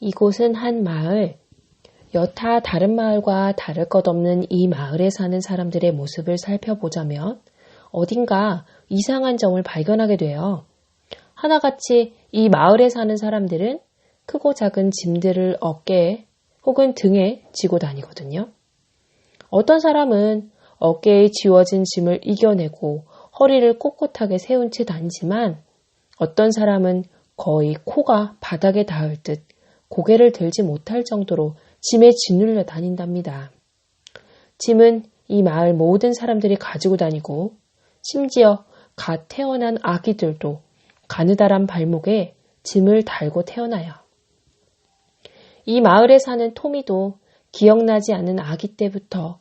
이곳은 한 마을. 여타 다른 마을과 다를 것 없는 이 마을에 사는 사람들의 모습을 살펴보자면 어딘가 이상한 점을 발견하게 돼요. 하나같이 이 마을에 사는 사람들은 크고 작은 짐들을 어깨에 혹은 등에 지고 다니거든요. 어떤 사람은 어깨에 지워진 짐을 이겨내고 허리를 꼿꼿하게 세운 채 다니지만 어떤 사람은 거의 코가 바닥에 닿을 듯 고개를 들지 못할 정도로 짐에 짓눌려 다닌답니다. 짐은 이 마을 모든 사람들이 가지고 다니고 심지어 갓 태어난 아기들도 가느다란 발목에 짐을 달고 태어나요. 이 마을에 사는 토미도 기억나지 않는 아기 때부터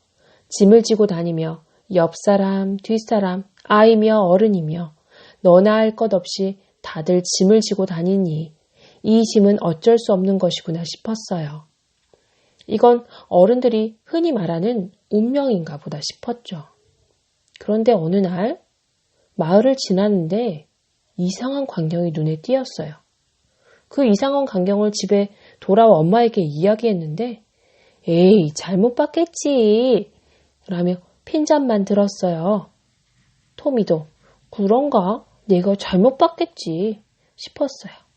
짐을 지고 다니며 옆 사람, 뒷사람, 아이며 어른이며 너나 할 것 없이 다들 짐을 지고 다니니 이 짐은 어쩔 수 없는 것이구나 싶었어요. 이건 어른들이 흔히 말하는 운명인가 보다 싶었죠. 그런데 어느 날 마을을 지나는데 이상한 광경이 눈에 띄었어요. 그 이상한 광경을 집에 돌아와 엄마에게 이야기했는데 에이 잘못 봤겠지 라며 핀잔만 들었어요. 토미도 그런가 내가 잘못 봤겠지 싶었어요.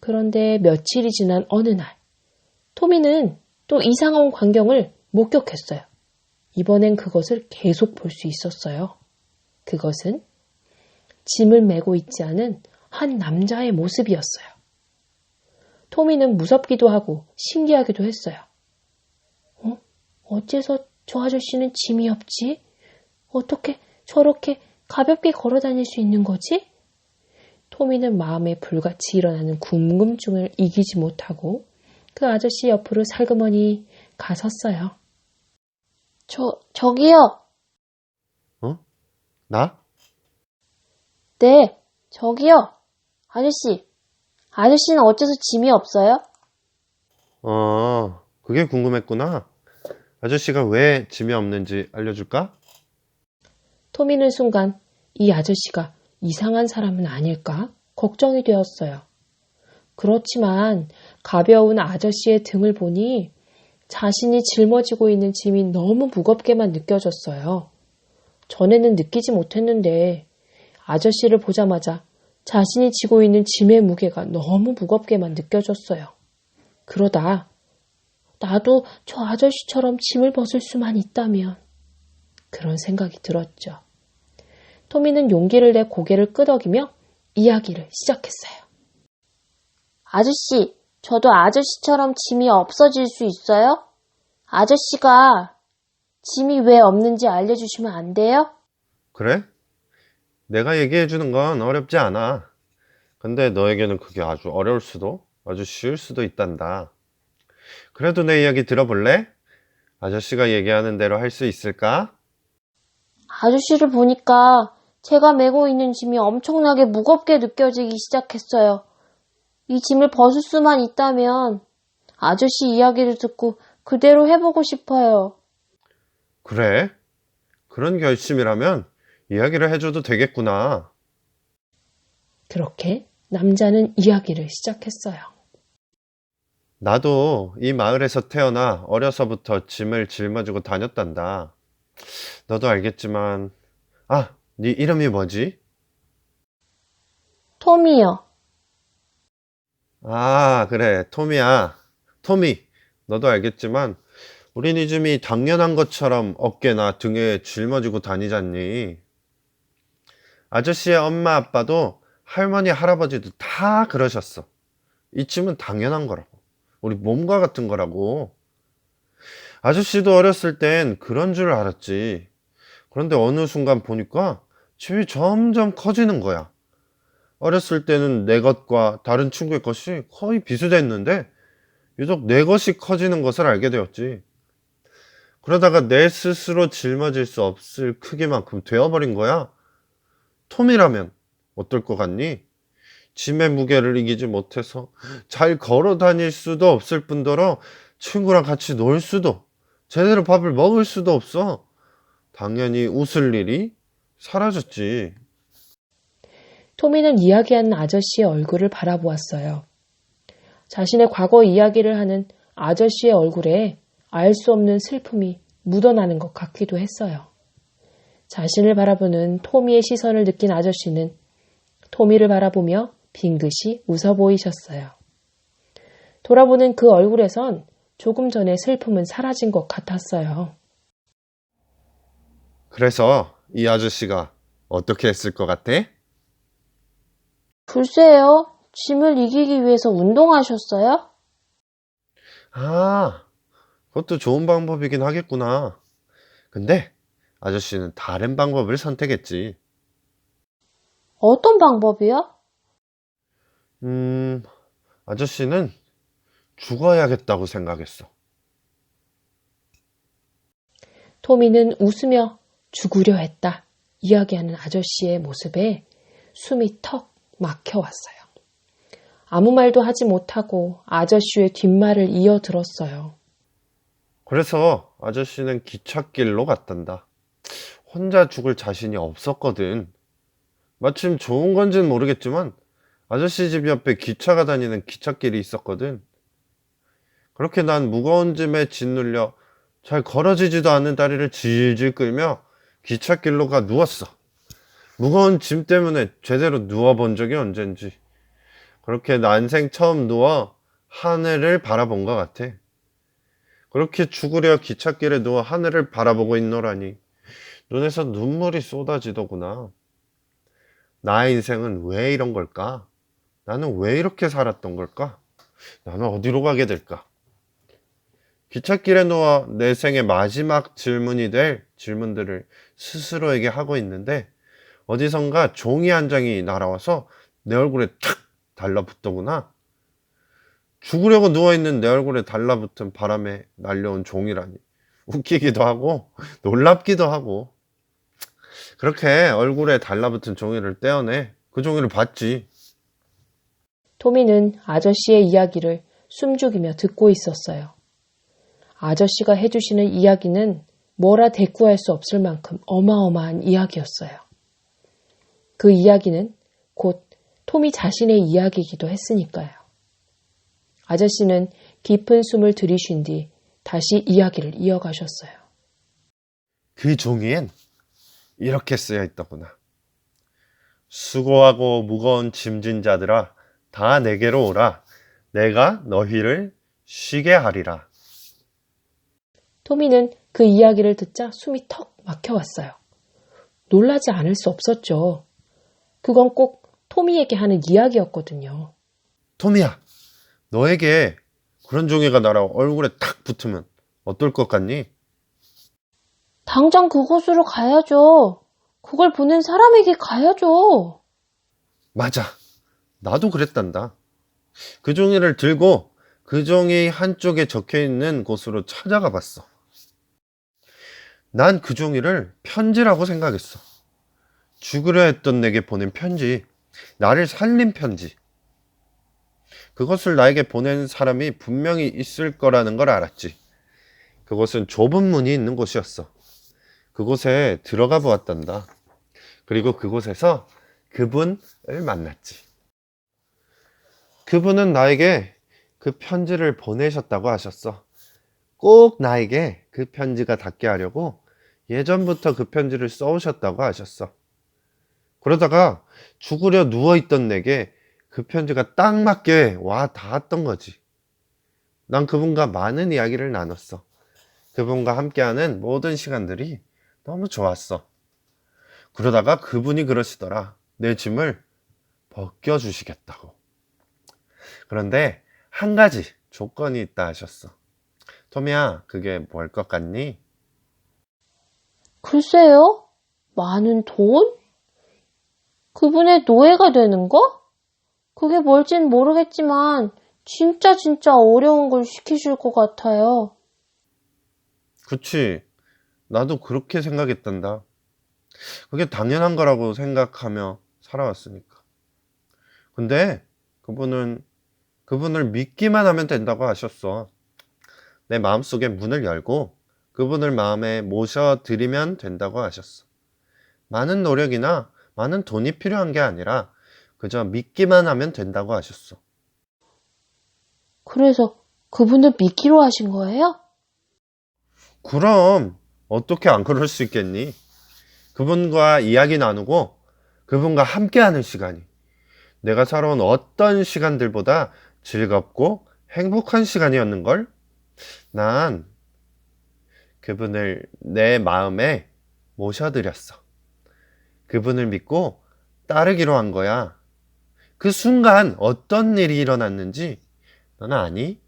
그런데 며칠이 지난 어느 날 토미는 또 이상한 광경을 목격했어요. 이번엔 그것을 계속 볼 수 있었어요. 그것은 짐을 메고 있지 않은 한 남자의 모습이었어요. 토미는 무섭기도 하고 신기하기도 했어요. 어? 어째서 저 아저씨는 짐이 없지? 어떻게 저렇게 가볍게 걸어 다닐 수 있는 거지? 토미는 마음에 불같이 일어나는 궁금증을 이기지 못하고 그 아저씨 옆으로 살그머니 가섰어요. 저, 저기요. 어? 나? 네, 저기요. 아저씨. 아저씨는 어째서 짐이 없어요? 어, 그게 궁금했구나. 아저씨가 왜 짐이 없는지 알려줄까? 토미는 순간 이 아저씨가 이상한 사람은 아닐까 걱정이 되었어요. 그렇지만 가벼운 아저씨의 등을 보니 자신이 짊어지고 있는 짐이 너무 무겁게만 느껴졌어요. 전에는 느끼지 못했는데 아저씨를 보자마자 자신이 지고 있는 짐의 무게가 너무 무겁게만 느껴졌어요. 그러다 나도 저 아저씨처럼 짐을 벗을 수만 있다면 그런 생각이 들었죠. 토미는 용기를 내 고개를 끄덕이며 이야기를 시작했어요. 아저씨, 저도 아저씨처럼 짐이 없어질 수 있어요? 아저씨가 짐이 왜 없는지 알려주시면 안 돼요? 그래? 내가 얘기해주는 건 어렵지 않아. 근데 너에게는 그게 아주 어려울 수도, 아주 쉬울 수도 있단다. 그래도 내 이야기 들어볼래? 아저씨가 얘기하는 대로 할 수 있을까? 아저씨를 보니까 제가 메고 있는 짐이 엄청나게 무겁게 느껴지기 시작했어요. 이 짐을 벗을 수만 있다면 아저씨 이야기를 듣고 그대로 해보고 싶어요. 그래? 그런 결심이라면 이야기를 해줘도 되겠구나. 그렇게 남자는 이야기를 시작했어요. 나도 이 마을에서 태어나 어려서부터 짐을 짊어지고 다녔단다. 너도 알겠지만, 아, 네 이름이 뭐지? 토미요. 아, 그래, 토미야. 토미, 너도 알겠지만, 우린 이 짐이 당연한 것처럼 어깨나 등에 짊어지고 다니잖니. 아저씨의 엄마 아빠도 할머니 할아버지도 다 그러셨어. 이 짐은 당연한 거라고. 우리 몸과 같은 거라고. 아저씨도 어렸을 땐 그런 줄 알았지. 그런데 어느 순간 보니까 짐이 점점 커지는 거야. 어렸을 때는 내 것과 다른 친구의 것이 거의 비슷했는데 유독 내 것이 커지는 것을 알게 되었지. 그러다가 내 스스로 짊어질 수 없을 크기만큼 되어버린 거야. 톰이라면 어떨 것 같니? 짐의 무게를 이기지 못해서 잘 걸어 다닐 수도 없을 뿐더러 친구랑 같이 놀 수도 제대로 밥을 먹을 수도 없어. 당연히 웃을 일이 사라졌지. 토미는 이야기하는 아저씨의 얼굴을 바라보았어요. 자신의 과거 이야기를 하는 아저씨의 얼굴에 알 수 없는 슬픔이 묻어나는 것 같기도 했어요. 자신을 바라보는 토미의 시선을 느낀 아저씨는 토미를 바라보며 빙긋이 웃어 보이셨어요. 돌아보는 그 얼굴에선 조금 전에 슬픔은 사라진 것 같았어요. 그래서 이 아저씨가 어떻게 했을 것 같아? 글쎄요, 짐을 이기기 위해서 운동하셨어요? 아, 그것도 좋은 방법이긴 하겠구나. 근데 아저씨는 다른 방법을 선택했지. 어떤 방법이요? 음, 아저씨는 죽어야겠다고 생각했어. 토미는 웃으며 죽으려 했다. 이야기하는 아저씨의 모습에 숨이 턱 막혀왔어요. 아무 말도 하지 못하고 아저씨의 뒷말을 이어 들었어요. 그래서 아저씨는 기찻길로 갔단다. 혼자 죽을 자신이 없었거든. 마침 좋은 건지는 모르겠지만 아저씨 집 옆에 기차가 다니는 기찻길이 있었거든. 그렇게 난 무거운 짐에 짓눌려 잘 걸어지지도 않는 다리를 질질 끌며 기찻길로 가 누웠어. 무거운 짐 때문에 제대로 누워본 적이 언젠지. 그렇게 난생 처음 누워 하늘을 바라본 것 같아. 그렇게 죽으려 기찻길에 누워 하늘을 바라보고 있노라니 눈에서 눈물이 쏟아지더구나. 나의 인생은 왜 이런 걸까? 나는 왜 이렇게 살았던 걸까? 나는 어디로 가게 될까? 기찻길에 누워 내 생의 마지막 질문이 될 질문들을 스스로에게 하고 있는데 어디선가 종이 한 장이 날아와서 내 얼굴에 탁 달라붙더구나. 죽으려고 누워있는 내 얼굴에 달라붙은 바람에 날려온 종이라니. 웃기기도 하고, 놀랍기도 하고. 그렇게 얼굴에 달라붙은 종이를 떼어내. 그 종이를 봤지. 토미는 아저씨의 이야기를 숨죽이며 듣고 있었어요. 아저씨가 해주시는 이야기는 뭐라 대꾸할 수 없을 만큼 어마어마한 이야기였어요. 그 이야기는 곧 토미 자신의 이야기이기도 했으니까요. 아저씨는 깊은 숨을 들이쉰 뒤 다시 이야기를 이어가셨어요. 그 종이엔 이렇게 쓰여 있더구나. 수고하고 무거운 짐진 자들아, 다 내게로 오라. 내가 너희를 쉬게 하리라. 토미는 그 이야기를 듣자 숨이 턱 막혀왔어요. 놀라지 않을 수 없었죠. 그건 꼭 토미에게 하는 이야기였거든요. 토미야, 너에게 그런 종이가 날아 얼굴에 탁 붙으면 어떨 것 같니? 당장 그곳으로 가야죠. 그걸 보낸 사람에게 가야죠. 맞아. 나도 그랬단다. 그 종이를 들고 그 종이 한쪽에 적혀 있는 곳으로 찾아가 봤어. 난 그 종이를 편지라고 생각했어. 죽으려 했던 내게 보낸 편지. 나를 살린 편지. 그것을 나에게 보낸 사람이 분명히 있을 거라는 걸 알았지. 그곳은 좁은 문이 있는 곳이었어. 그곳에 들어가 보았단다. 그리고 그곳에서 그분을 만났지. 그분은 나에게 그 편지를 보내셨다고 하셨어. 꼭 나에게 그 편지가 닿게 하려고 예전부터 그 편지를 써오셨다고 하셨어. 그러다가 죽으려 누워있던 내게 그 편지가 딱 맞게 와 닿았던 거지. 난 그분과 많은 이야기를 나눴어. 그분과 함께하는 모든 시간들이 너무 좋았어. 그러다가 그분이 그러시더라. 내 짐을 벗겨주시겠다고. 그런데 한 가지 조건이 있다 하셨어. 토미야, 그게 뭘 것 같니? 글쎄요, 많은 돈? 그분의 노예가 되는 거? 그게 뭘진 모르겠지만, 진짜 진짜 어려운 걸 시키실 것 같아요. 그치. 나도 그렇게 생각했단다. 그게 당연한 거라고 생각하며 살아왔으니까. 근데 그분은 그분을 믿기만 하면 된다고 하셨어. 내 마음속에 문을 열고 그분을 마음에 모셔드리면 된다고 하셨어. 많은 노력이나 많은 돈이 필요한 게 아니라 그저 믿기만 하면 된다고 하셨어. 그래서 그분을 믿기로 하신 거예요? 그럼 어떻게 안 그럴 수 있겠니? 그분과 이야기 나누고 그분과 함께하는 시간이 내가 살아온 어떤 시간들보다 즐겁고 행복한 시간이었는 걸? 난 그분을 내 마음에 모셔드렸어. 그분을 믿고 따르기로 한 거야. 그 순간 어떤 일이 일어났는지 너는 아니?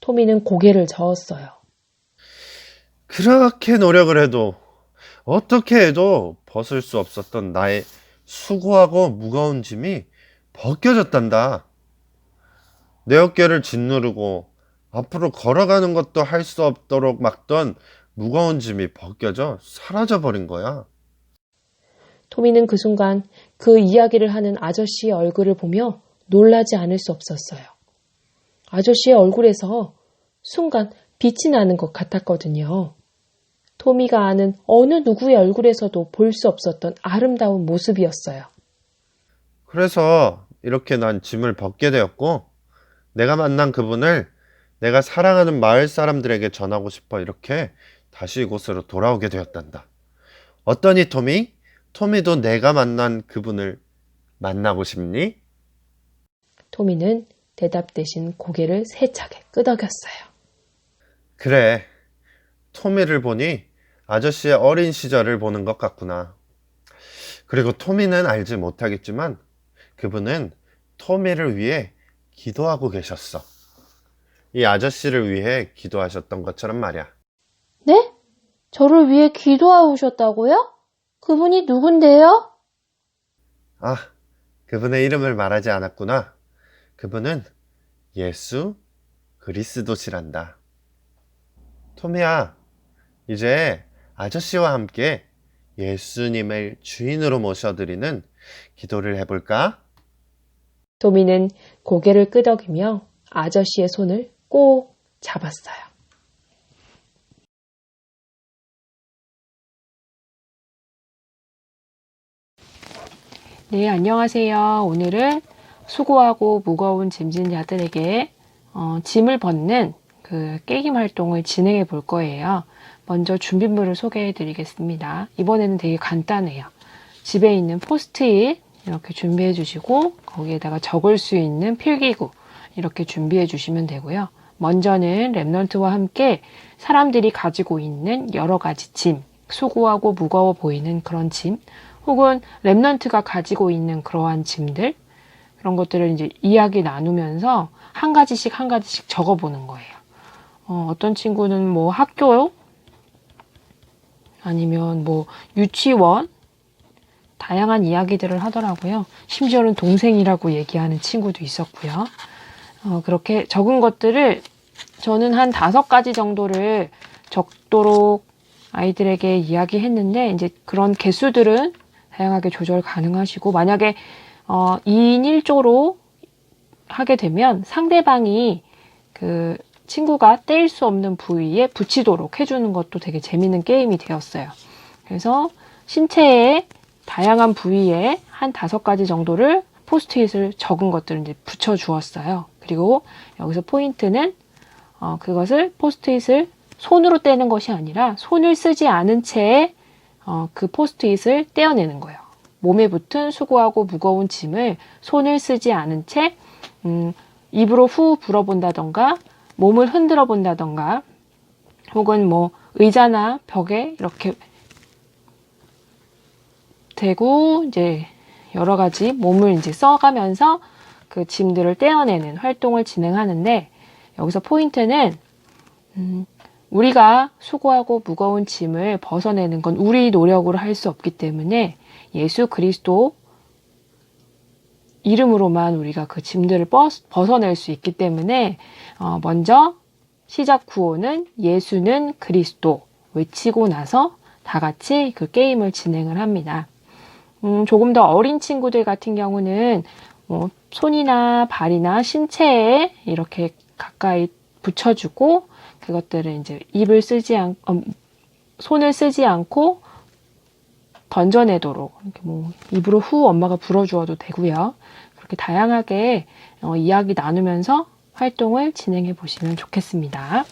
토미는 고개를 저었어요. 그렇게 노력을 해도 어떻게 해도 벗을 수 없었던 나의 수고하고 무거운 짐이 벗겨졌단다. 내 어깨를 짓누르고 앞으로 걸어가는 것도 할 수 없도록 막던 무거운 짐이 벗겨져 사라져 버린 거야. 토미는 그 순간 그 이야기를 하는 아저씨의 얼굴을 보며 놀라지 않을 수 없었어요. 아저씨의 얼굴에서 순간 빛이 나는 것 같았거든요. 토미가 아는 어느 누구의 얼굴에서도 볼 수 없었던 아름다운 모습이었어요. 그래서 이렇게 난 짐을 벗게 되었고, 내가 만난 그분을 내가 사랑하는 마을 사람들에게 전하고 싶어 이렇게 다시 이곳으로 돌아오게 되었단다. 어떠니, 토미? 토미도 내가 만난 그분을 만나고 싶니? 토미는 대답 대신 고개를 세차게 끄덕였어요. 그래. 토미를 보니 아저씨의 어린 시절을 보는 것 같구나. 그리고 토미는 알지 못하겠지만 그분은 토미를 위해 기도하고 계셨어. 이 아저씨를 위해 기도하셨던 것처럼 말이야. 네? 저를 위해 기도하셨다고요? 그분이 누군데요? 아, 그분의 이름을 말하지 않았구나. 그분은 예수 그리스도시란다. 토미야, 이제 아저씨와 함께 예수님을 주인으로 모셔드리는 기도를 해볼까? 토미는 고개를 끄덕이며 아저씨의 손을 꼭 잡았어요. 네, 안녕하세요. 오늘은 수고하고 무거운 짐진 자들에게 어, 짐을 벗는 그 게임 활동을 진행해 볼 거예요. 먼저 준비물을 소개해 드리겠습니다. 이번에는 되게 간단해요. 집에 있는 포스트잇 이렇게 준비해 주시고 거기에다가 적을 수 있는 필기구 이렇게 준비해 주시면 되고요. 먼저는 랩넌트와 함께 사람들이 가지고 있는 여러 가지 짐, 수고하고 무거워 보이는 그런 짐, 혹은 랩넌트가 가지고 있는 그러한 짐들, 그런 것들을 이제 이야기 나누면서 한 가지씩 한 가지씩 적어보는 거예요. 어, 떤 친구는 뭐 학교, 아니면 뭐 유치원, 다양한 이야기들을 하더라고요. 심지어는 동생이라고 얘기하는 친구도 있었고요. 어, 그렇게 적은 것들을 저는 한 다섯 가지 정도를 적도록 아이들에게 이야기했는데 이제 그런 개수들은 다양하게 조절 가능하시고 만약에 어, 2인 1조로 하게 되면 상대방이 그 친구가 떼일 수 없는 부위에 붙이도록 해주는 것도 되게 재밌는 게임이 되었어요. 그래서 신체의 다양한 부위에 한 다섯 가지 정도를 포스트잇을 적은 것들을 이제 붙여 주었어요. 그리고 여기서 포인트는 어, 그것을 포스트잇을 손으로 떼는 것이 아니라 손을 쓰지 않은 채에 어, 그 포스트잇을 떼어내는 거예요. 몸에 붙은 수고하고 무거운 짐을 손을 쓰지 않은 채 음, 입으로 후 불어본다던가 몸을 흔들어 본다던가 혹은 뭐 의자나 벽에 이렇게 대고 이제 여러 가지 몸을 이제 써가면서 그 짐들을 떼어내는 활동을 진행하는데 여기서 포인트는 음, 우리가 수고하고 무거운 짐을 벗어내는 건 우리 노력으로 할 수 없기 때문에 예수 그리스도 이름으로만 우리가 그 짐들을 벗어낼 수 있기 때문에 어, 먼저 시작 구호는 예수는 그리스도 외치고 나서 다 같이 그 게임을 진행을 합니다. 음, 조금 더 어린 친구들 같은 경우는 뭐 손이나 발이나 신체에 이렇게 가까이 붙여주고 그것들을 이제 입을 쓰지 않, 어, 손을 쓰지 않고 던져내도록 이렇게 뭐 입으로 후 엄마가 불어주어도 되고요. 그렇게 다양하게 어, 이야기 나누면서 활동을 진행해 보시면 좋겠습니다.